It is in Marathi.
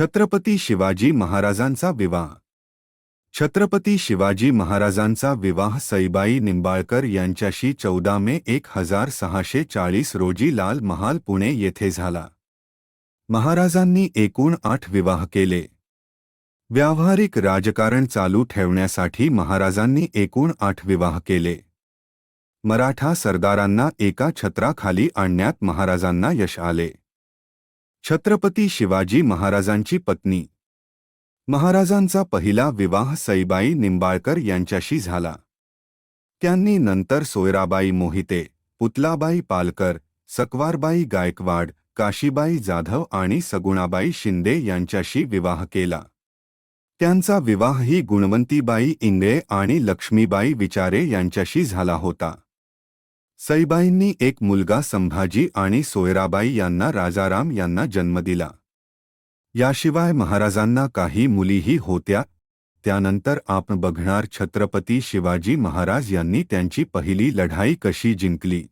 छत्रपती शिवाजी महाराजांचा विवाह. छत्रपती शिवाजी महाराजांचा विवाह सईबाई निंबाळकर यांच्याशी चौदा मे एक हजार सहाशे चाळीस रोजी लाल महाल पुणे येथे झाला. महाराजांनी एकूण आठ विवाह केले. व्यावहारिक राजकारण चालू ठेवण्यासाठी महाराजांनी एकूण आठ विवाह केले. मराठा सरदारांना एका छत्राखाली आणण्यात महाराजांना यश आले. छत्रपती शिवाजी महाराजांची पत्नी. महाराजांचा पहिला विवाह सईबाई निंबाळकर यांच्याशी झाला. त्यांनी नंतर सोयराबाई मोहिते पुतलाबाई पालकर सकवारबाई गायकवाड काशीबाई जाधव आणि सगुणाबाई शिंदे यांच्याशी विवाह केला. त्यांचा विवाहही गुणवंतीबाई इंगळे आणि लक्ष्मीबाई विचारे यांच्याशी झाला होता. सईबाईंनी एक मुलगा संभाजी आणि सोयराबाई यांना राजाराम यांना जन्म दिला. याशिवाय महाराजांना काही मुलीही होत्या. त्यानंतर आपण बघणार छत्रपती शिवाजी महाराज यांनी त्यांची पहिली लढाई कशी जिंकली.